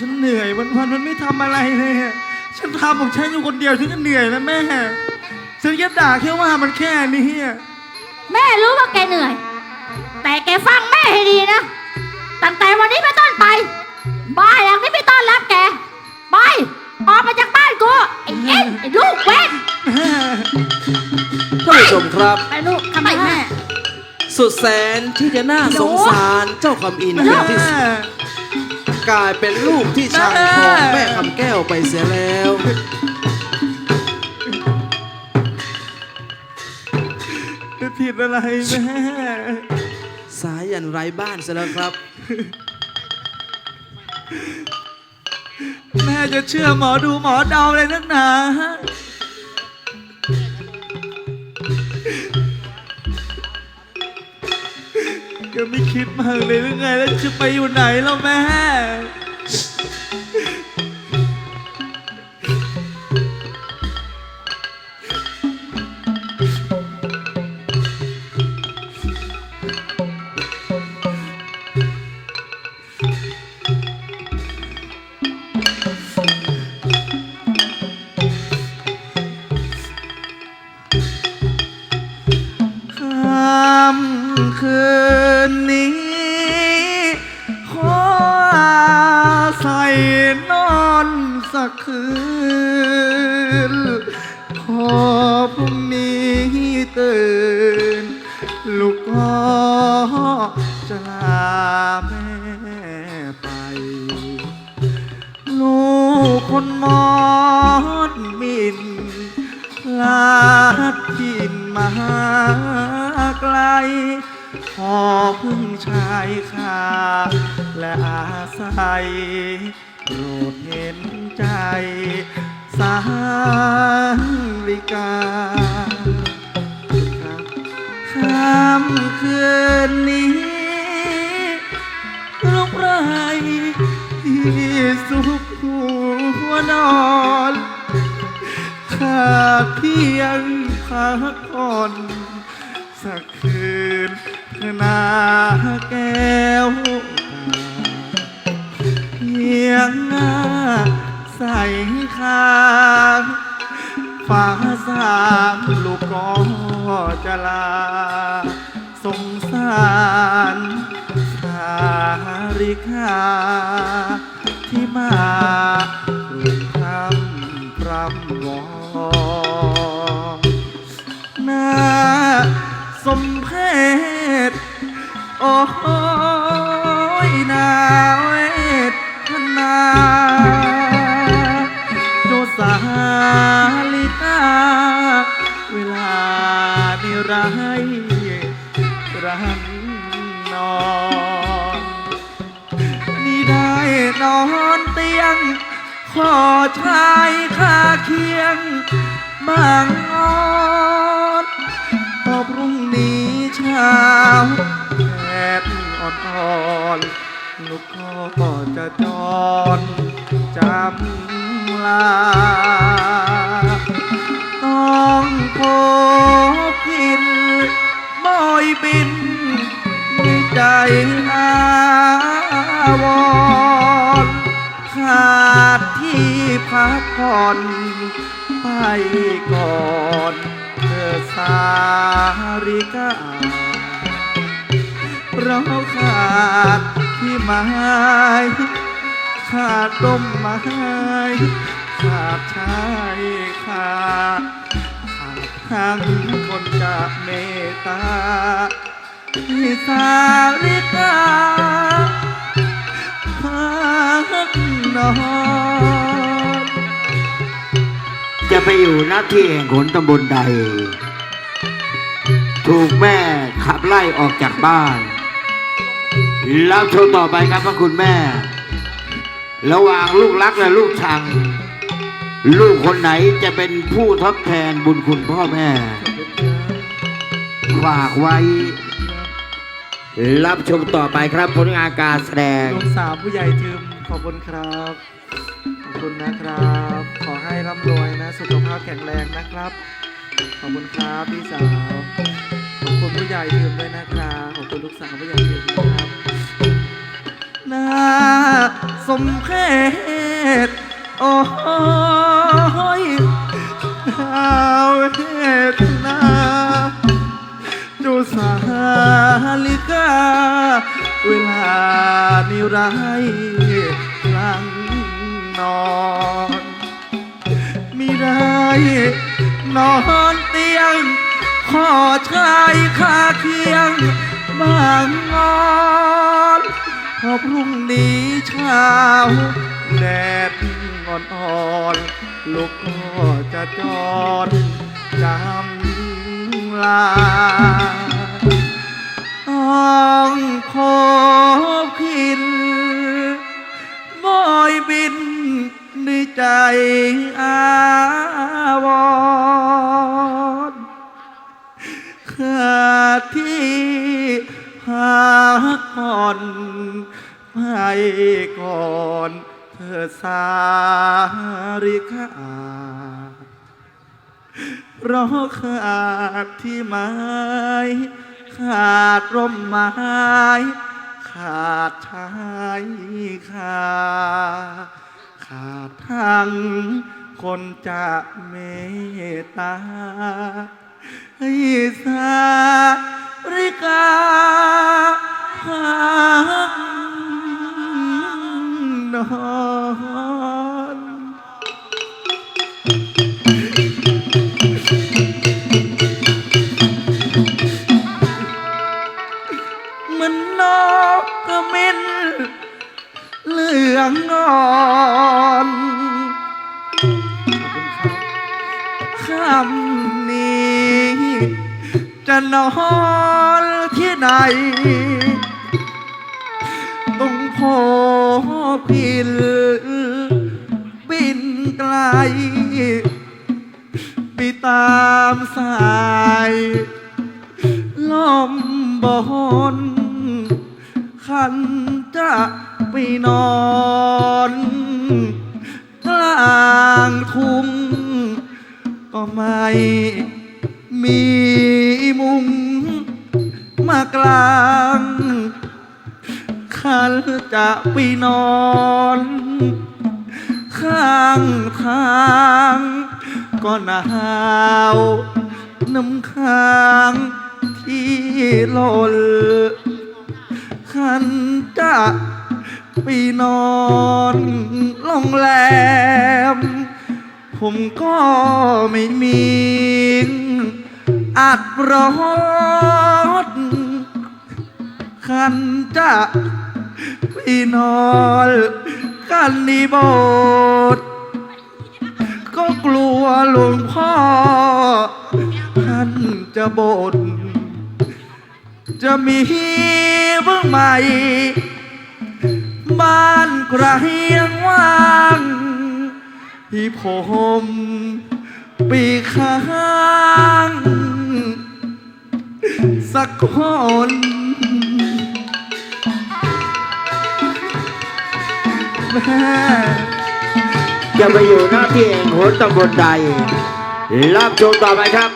ฉันเหนื่อยวันวันๆมันไม่ทำอะไรเลยอะฉันทำของฉันอยู่คนเดียวฉันก็เหนื่อยแล้วแม่ฉันแค่ด่าแค่ว่ามันแค่นี้อะแม่รู้ว่าแกเหนื่อย แต่แกฟังแม่ให้ดีนะตั้งแต่วันนี้เป็นต้นไปบ้านหลังนี้ไม่ต้อนรับแกไปออกไปจากบ้านกูไอ้เอ็นไอ้ลูกเว้นท่านผู้ชมครับไปลูกทำไมแม่สุดแสนที่จะน่าสงสารเจ้าคำอินแม่เป็นที่สุด กลายเป็นลูกที่ชังของแม่คำแก้วไปเสียแล้ว ผิดอะไรแม่สายยันไร้บ้านเสียแล้วครับ แม่จะเชื่อหมอดูหมอเดาเลยนักหนา ไม่คิดมากเลยหรือไง แล้วจะไปอยู่ไหนแล้วแม่ค่ำคืน สักคืน ขอพรุ่งนี้ตื่น ลูกก็จะลาแม่ไป ลูกคนมอนมิน ลาดทินมาไกล ขอพึ่งชายคาและอาศัยโปรดเห็นใจ สาริกาค่ำคืนนี้ลูกไรที่สุขหัวนอนขาดเพียงพักผ่อนสักคืน นาแก้วเพียงหน้าใส่คางฟ้าสางลูกก็จะลา สงสารสาริกาที่มา นอนเตียง ขอชายคาเคียงบางออนพอพรุ่งนี้เช้าแดดอ่อนๆลูกก็จะจอนจำลา ต้องโคพินบอยบินด้วยใจ พักผ่อนไปก่อนเธอสาริกาเราขาดที่ไม้ขาดต้มไม้ขาดชายขาดขาดทั้งคนจะเมตตาที่สาริกาพักนอน ไปอยู่หน้าที่แห่งขนตำบลใด ถูกแม่ขับไล่ออกจากบ้าน แล้วชมต่อไปครับว่าคุณแม่ ระหว่างลูกรักและลูกชัง ลูกคนไหนจะเป็นผู้ทดแทนบุญคุณพ่อแม่ ฝากไว้ รับชมต่อไปครับผลงานการแสดง ลูกสาวผู้ใหญ่ทึมขอบคุณครับ ขอบคุณนะครับ ให้ร่ำรวยนะ สุขภาพแข็งแรงนะครับ ขอบคุณครับพี่สาว ขอบคุณผู้ใหญ่ทึมด้วยนะครับ ขอบคุณลูกสาวผู้ใหญ่ทึมนะครับน่าสมเพศโอ้ยเอาเทนาดูสาลิกา เวลานิไร นอนเตียง ขอชายคาเคียงบางงอนพอพรุ่งนี้เช้าแดดอ่อนๆลูกก็จะจอดจำลาต้องพบคินบอยบินด้วยใจ ที่พักผ่อนไปก่อนเธอสาริกาเราขาดที่ไม้ขาดร่มไม้ขาดชายคาขาดทางคนจะเมตตาให้สา ริกาพักนอนเหมันนกกระเม็นเหลืองนอน จะนอนที่ไหนต้องพอพินบินไกลไปตามสายลมบนขันจะไปนอนกลางทุ่งก็ไม่มี ลางขันจะไปนอน ข้างทางก็หนาวน้ำค้างที่หล่นขันจะไปนอนโรงแรม ผมก็ไม่มีอัดรถ ขันจะไปนอนกันนีโบสถ์ก็กลัวหลวงพ่อท่านจะบ่นจะมีเบื้องใหม่ บ้านใครยังว่างที่ผมปีข้าง สักคน จะไปอยู่หน้าที่แห่งโหนตำบลใดรับชมต่อไปครับ